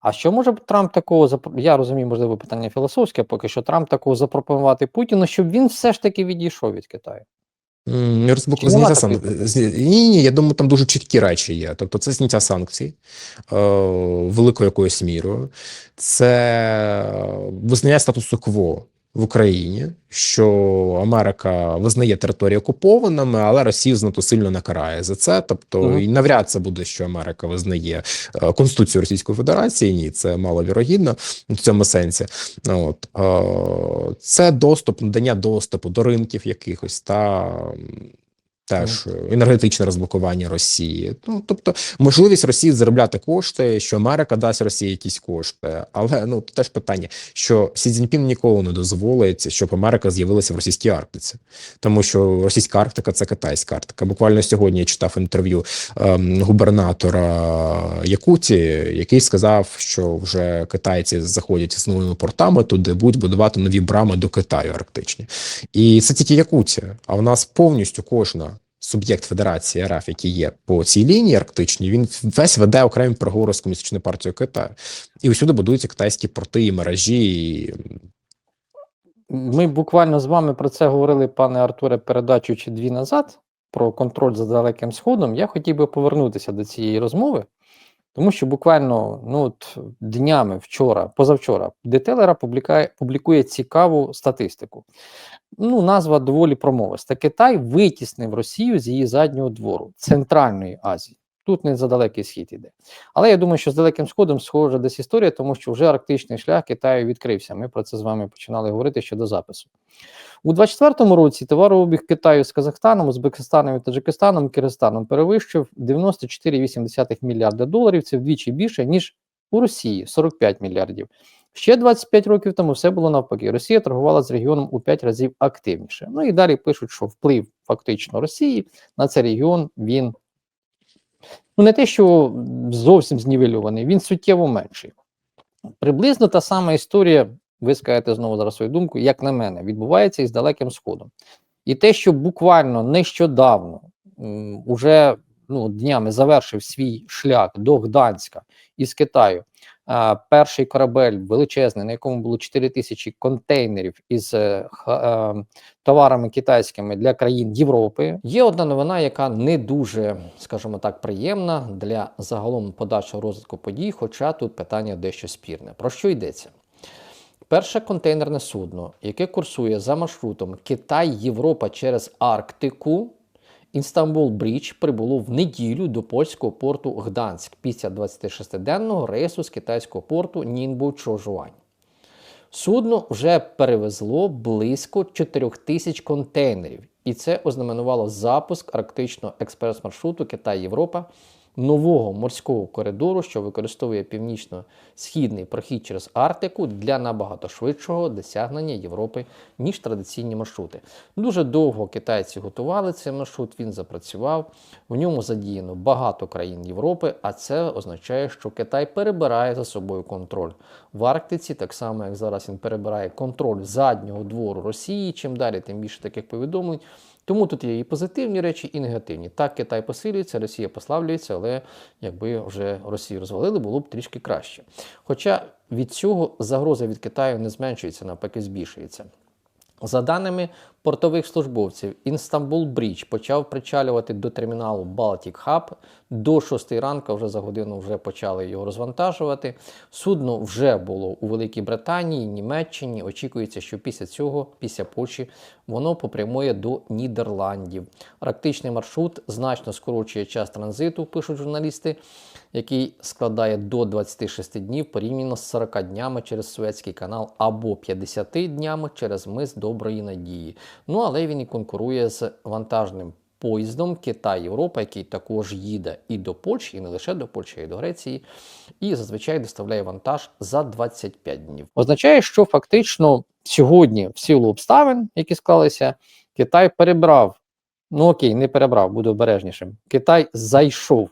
А що може Трамп такого Я розумію, можливо, питання філософське, поки що Трамп такого запропонувати Путіну, щоб він все ж таки відійшов від Китаю. Нема Зняття сан... Ні, ні, я думаю, там дуже чіткі речі є. Тобто, це зняття санкцій е, великою якоюсь мірою, це визнання статусу кво в Україні, що Америка визнає території окупованими, але Росію знато сильно накарає за це. Тобто, Мгм. і навряд це буде, що Америка визнає е, Конституцію Російської Федерації. Ні, це маловірогідно в цьому сенсі. От е, це доступ, надання доступу до ринків якихось та теж енергетичне розблокування Росії. Ну тобто, можливість Росії заробляти кошти, що Америка дасть Росії якісь кошти, але ну теж питання, що Сі Цзіньпін ніколи не дозволить, щоб Америка з'явилася в російській Арктиці, тому що російська Арктика це китайська Арктика. Буквально сьогодні я читав інтерв'ю ем, губернатора Якутії, який сказав, що вже китайці заходять з новими портами туди, будуть будувати нові брами до Китаю арктичні, і це тільки Якутія. А в нас повністю кожна. Суб'єкт Федерації РФ, який є по цій лінії арктичній, він весь веде окремі переговори з комуністичною партією Китаю, і усюди будуються китайські порти і мережі. І... Ми буквально з вами про це говорили, пане Артуре, передачу чи дві назад про контроль за Далеким Сходом. Я хотів би повернутися до цієї розмови, тому що буквально ну, от, днями вчора, позавчора, Детелера публікує, публікує цікаву статистику. Ну, назва доволі промовиста. Китай витіснив Росію з її заднього двору Центральної Азії. Тут не за далекий схід іде. Але я думаю, що з далеким сходом схожа десь історія, тому що вже арктичний шлях Китаю відкрився. Ми про це з вами починали говорити ще до запису. У 2024 році товарообіг Китаю з Казахстаном, Узбекистаном і Таджикистаном Киргизстаном перевищив 94,8 мільярда доларів. Це вдвічі більше, ніж у Росії 45 мільярдів. Ще 25 років тому все було навпаки. Росія торгувала з регіоном у 5 разів активніше. Ну і далі пишуть, що вплив фактично Росії на цей регіон він ну не те, що зовсім знівельований, він суттєво менший. Приблизно та сама історія, ви скажете знову зараз свою думку, як на мене, відбувається із Далеким Сходом. І те, що буквально нещодавно уже ну, днями завершив свій шлях до Гданська із Китаю. Перший корабель величезний, на якому було 4 тисячі контейнерів із е, е, товарами китайськими для країн Європи. Є одна новина, яка не дуже, скажімо так, приємна для загалом подальшого розвитку подій, хоча тут питання дещо спірне. Про що йдеться? Перше контейнерне судно, яке курсує за маршрутом Китай-Європа через Арктику, Інстамбул Бріч прибуло в неділю до польського порту Гданськ після 26-денного рейсу з китайського порту Нінбу Чожуань. Судно вже перевезло близько 4 тисяч контейнерів, і це ознаменувало запуск арктичного експрес-маршруту Китай-Європа, нового морського коридору, що використовує північно-східний прохід через Арктику для набагато швидшого досягнення Європи, ніж традиційні маршрути. Дуже довго китайці готували цей маршрут, він запрацював. В ньому задіяно багато країн Європи, а це означає, що Китай перебирає за собою контроль в Арктиці, так само як зараз він перебирає контроль заднього двору Росії. Чим далі, тим більше таких повідомлень. Тому тут є і позитивні речі, і негативні. Так, Китай посилюється, Росія послаблюється, але якби вже Росію розвалили, було б трішки краще. Хоча від цього загроза від Китаю не зменшується, навпаки, збільшується. За даними портових службовців, Інстамбул Брідж почав причалювати до терміналу Baltic Hub. До 6 ранку вже за годину вже почали його розвантажувати. Судно вже було у Великій Британії, Німеччині. Очікується, що після цього, після Польщі, воно попрямує до Нідерландів. Арктичний маршрут значно скорочує час транзиту, пишуть журналісти, який складає до 26 днів порівняно з 40 днями через Суецький канал або 50 днями через мис Доброї Надії. Ну але він і конкурує з вантажним поїздом Китай-Європа, який також їде і до Польщі, і не лише до Польщі, й до Греції, і зазвичай доставляє вантаж за 25 днів. Означає, що фактично сьогодні, в силу обставин, які склалися, Китай перебрав. Ну окей, не перебрав, буду обережнішим. Китай зайшов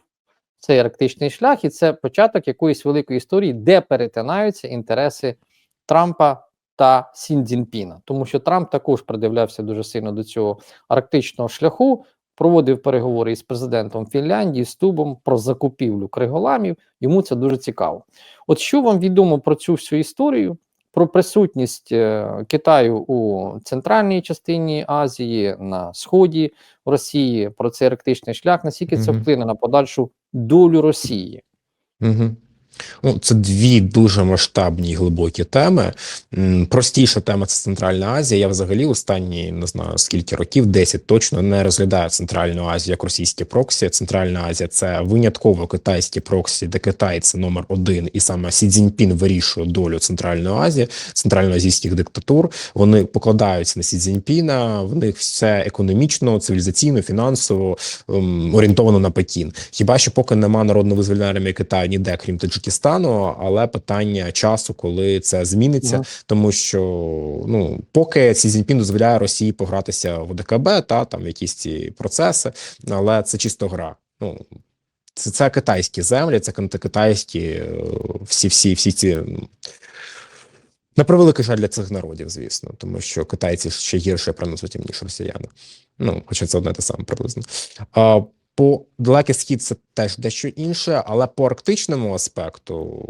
цей арктичний шлях, і це початок якоїсь великої історії, де перетинаються інтереси Трампа та Сін Цзіньпіна. Тому що Трамп також придивлявся дуже сильно до цього арктичного шляху. проводив переговори із президентом Фінляндії, з Тубом про закупівлю криголамів. Йому це дуже цікаво. От що вам відомо про цю всю історію, про присутність е, Китаю у центральній частині Азії, на сході Росії, про цей арктичний шлях, наскільки це вплине на подальшу долю Росії? Угу. Ну, це дві дуже масштабні глибокі теми. Простіша тема це Центральна Азія. Я взагалі останні не знаю скільки років, 10 точно не розглядаю Центральну Азію як російське проксі. Центральна Азія це винятково китайські проксі, де Китай це номер один, і саме Сі Цзіньпін вирішує долю Центральної Азії, центральноазійських диктатур. Вони покладаються на Сі Цзіньпіна, в них все економічно, цивілізаційно, фінансово ем, орієнтовано на Пекін. Хіба що поки нема народно-визвольної армії Китаю ніде, крім Таджикистану, але питання часу, коли це зміниться, Мгм. тому що ну поки Сі Цзіньпін дозволяє Росії погратися в ОДКБ, та там якісь ці процеси, але це чисто гра. Ну це, це китайські землі, це китайські е, всі, всі, всі ці. ну, На превеликий жаль для цих народів, звісно, тому що китайці ще гірше проносять ніж росіяни. Ну, хоча це одне те саме приблизно. А, по далекий схід це теж дещо інше, але по арктичному аспекту,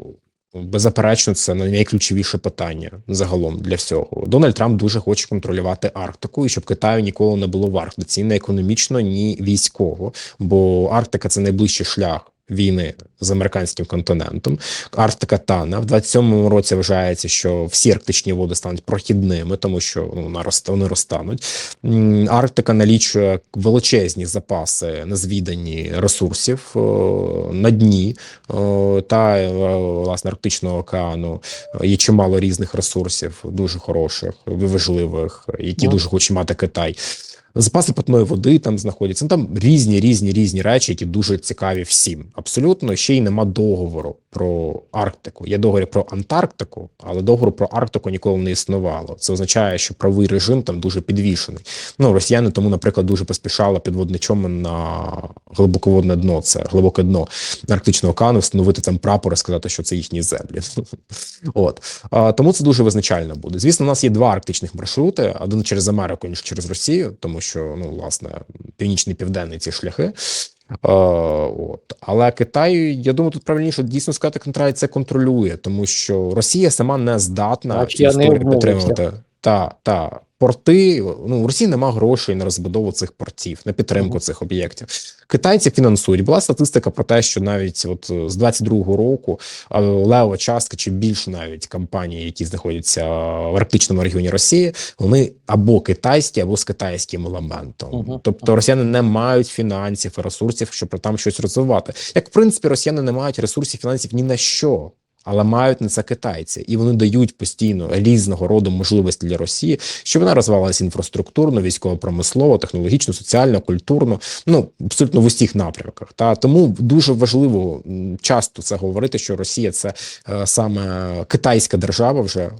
беззаперечно, це найключовіше питання загалом для всього. Дональд Трамп дуже хоче контролювати Арктику, і щоб Китаю ніколи не було в Арктиці, ні економічно, ні військово. Бо Арктика це найближчий шлях. Війни з американським континентом Арктика тане в 27-му році вважається, що всі арктичні води стануть прохідними, тому що ну вони розтануть. Арктика налічує величезні запаси незвідані ресурсів на дні та е, власне Арктичного океану. Є чимало різних ресурсів, дуже хороших, важливих, які дуже хоче мати Китай. Запаси питної води там знаходяться. Ну, там різні, різні, різні речі, які дуже цікаві всім. Абсолютно ще й нема договору про Арктику. Є договір про Антарктику, але договору про Арктику ніколи не існувало. Це означає, що правий режим там дуже підвішений. Ну росіяни тому, наприклад, дуже поспішали підводний човен на глибоководне дно. Це глибоке дно Арктичного океану, встановити там прапор і сказати, що це їхні землі. От тому це дуже визначально буде. Звісно, у нас є два арктичних маршрути: один через Америку, ніж через Росію, тому що ну власне північний південний ці шляхи. Е, от. Але Китай, я думаю, тут правильніше дійсно сказати, Китай це контролює, тому що Росія сама не здатна Так, я не історію підтримувати. Та, та порти. Ну у Росії нема грошей на розбудову цих портів, на підтримку Мгм. цих об'єктів. Китайці фінансують. Була статистика про те, що навіть от е, з 22-го року е, левова частка чи більше навіть компаній, які знаходяться в арктичному регіоні Росії, вони або китайські, або з китайським елементом. Мгм. Тобто росіяни не мають фінансів і ресурсів, щоб там щось розвивати. Як в принципі, росіяни не мають ресурсів фінансів ні на що. Але мають на це китайці, і вони дають постійно різного роду можливості для Росії, щоб вона розвивалася інфраструктурно, військово-промислово, технологічно, соціально, культурно, ну абсолютно в усіх напрямках. Та тому дуже важливо часто це говорити, що Росія це е, саме китайська держава вже.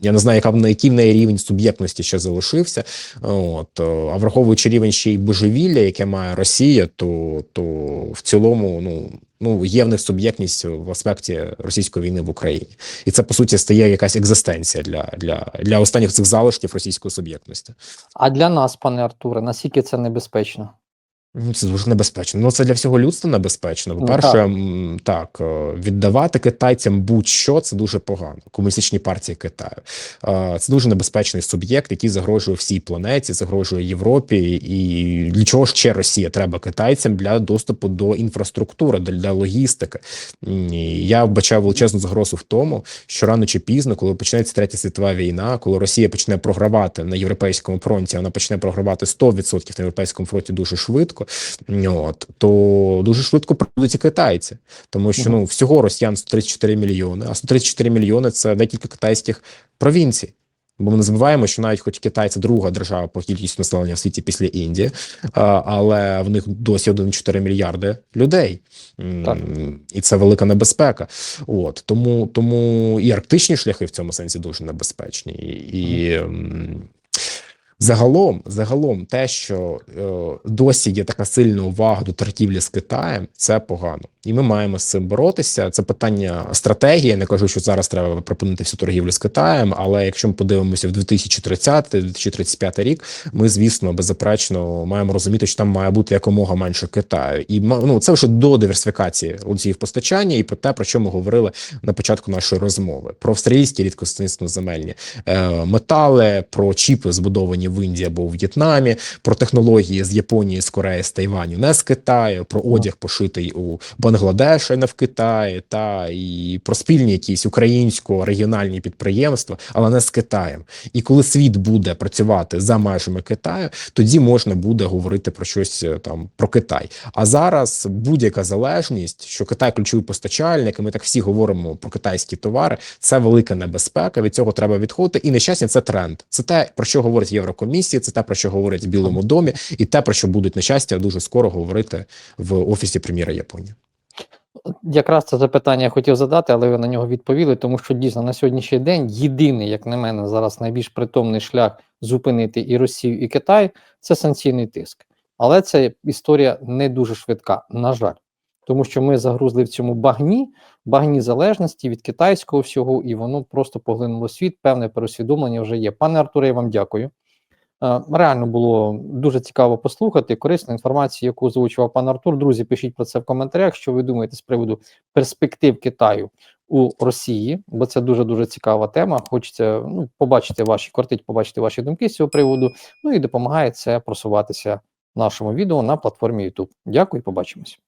Я не знаю, яка на який в неї рівень суб'єктності ще залишився. От е, а враховуючи рівень ще й божевілля, яке має Росія, то, то в цілому ну. Ну, є в них суб'єктність в аспекті російської війни в Україні, і це по суті стає якась екзистенція для, для, для останніх цих залишків російської суб'єктності. А для нас, пане Артуре, наскільки це небезпечно? Ну, Це дуже небезпечно. Ну це для всього людства небезпечно. Ну, По-перше, так. так е, віддавати китайцям будь-що це дуже погано. Комуністичні партії Китаю Е, це дуже небезпечний суб'єкт, який загрожує всій планеті, загрожує Європі. І для чого ще Росія треба китайцям для доступу до інфраструктури, для логістики. Я вбачаю величезну загрозу в тому, що рано чи пізно, коли почнеться третя світова війна, коли Росія почне програвати на європейському фронті, вона почне програвати 100% на європейському фронті дуже швидко. От то дуже швидко прийдуть і китайці, тому що ну всього росіян 134 мільйони, а 134 мільйони це декілька китайських провінцій. Бо ми не забуваємо, що навіть хоч Китай це друга держава по кількості населення в світі після Індії, але в них досі 1,4 мільярди людей, Так. і це велика небезпека. От тому, тому і арктичні шляхи в цьому сенсі дуже небезпечні, і, Загалом, загалом, те, що е, досі є така сильна увага до торгівлі з Китаєм, це погано, і ми маємо з цим боротися. Це питання стратегії. Я не кажу, що зараз треба припинити всю торгівлю з Китаєм. Але якщо ми подивимося в 2030-2035 рік, ми звісно беззаперечно маємо розуміти, що там має бути якомога менше Китаю, і ну, це вже до диверсифікації ланцюгів постачання, і про те, про що ми говорили на початку нашої розмови: про австралійські рідкоснистно-земельні е, метали, про чіпи, збудовані в Індії або в В'єтнамі, про технології з Японії, з Кореї, з Тайваню, не з Китаю, про одяг пошитий у Бангладеші, не в Китаї, та і про спільні якісь українсько-регіональні підприємства, але не з Китаєм. І коли світ буде працювати за межами Китаю, тоді можна буде говорити про щось е, там про Китай. А зараз будь-яка залежність, що Китай ключовий постачальник, і ми так всі говоримо про китайські товари. Це велика небезпека. Від цього треба відходити. І нещастя це тренд. Це те, про що говорить Єврокомісія, це те, про що говорять в Білому домі, і те, про що будуть нещастя дуже скоро говорити в офісі прем'єра Японії. Якраз це запитання я хотів задати, але ви на нього відповіли, тому що дійсно на сьогоднішній день єдиний, як на мене, зараз найбільш притомний шлях зупинити і Росію, і Китай це санкційний тиск. Але це історія не дуже швидка, на жаль, тому що ми загрузли в цьому багні, багні залежності від китайського всього, і воно просто поглинуло світ. Певне переусвідомлення вже є. Пане Артуре, я вам дякую. Е, Реально було дуже цікаво послухати. Корисна інформація, яку озвучував пан Артур. Друзі, пишіть про це в коментарях. Що ви думаєте з приводу перспектив Китаю у Росії? Бо це дуже дуже цікава тема. Хочеться ну, побачити ваші кортить, побачити ваші думки з цього приводу. Ну і допомагає це просуватися нашому відео на платформі YouTube. Дякую, побачимось.